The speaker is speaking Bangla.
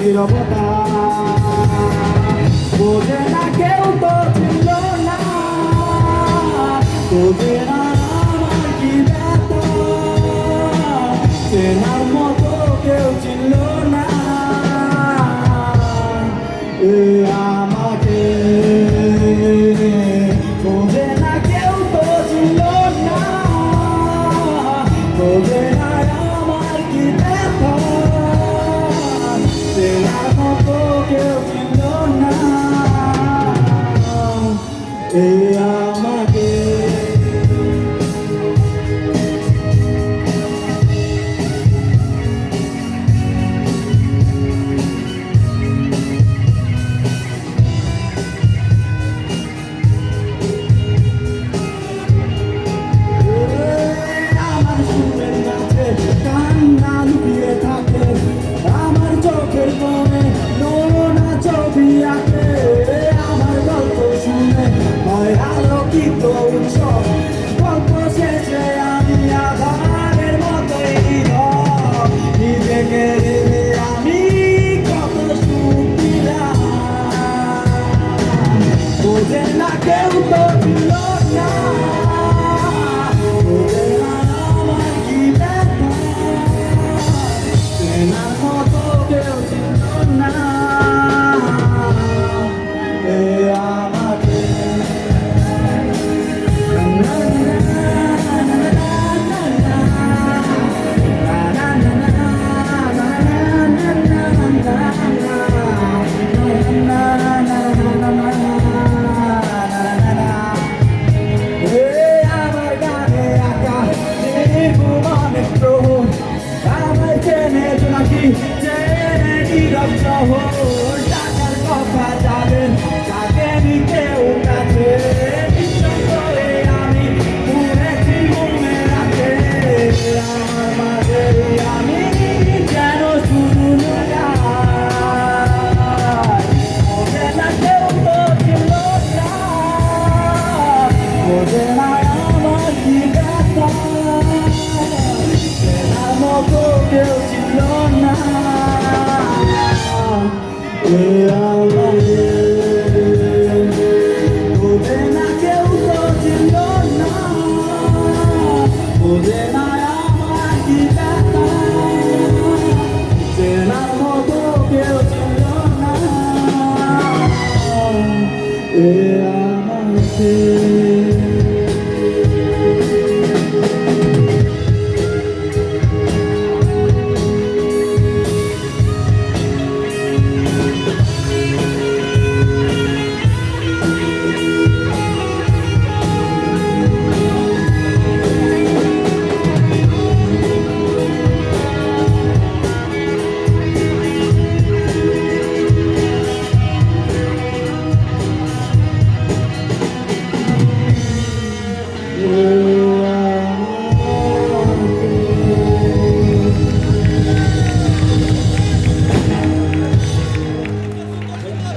Virou botar Poder naquele todo de lona Poder Se ama and I can't afford to love now. শহর টাকার কথা জানেন তাকে কেউ কাছে আমি ঘুরেছি ঘুমে রাখে আমার মাঝে আমি যেন শুধু না কেউ তো ছিল না Yeah.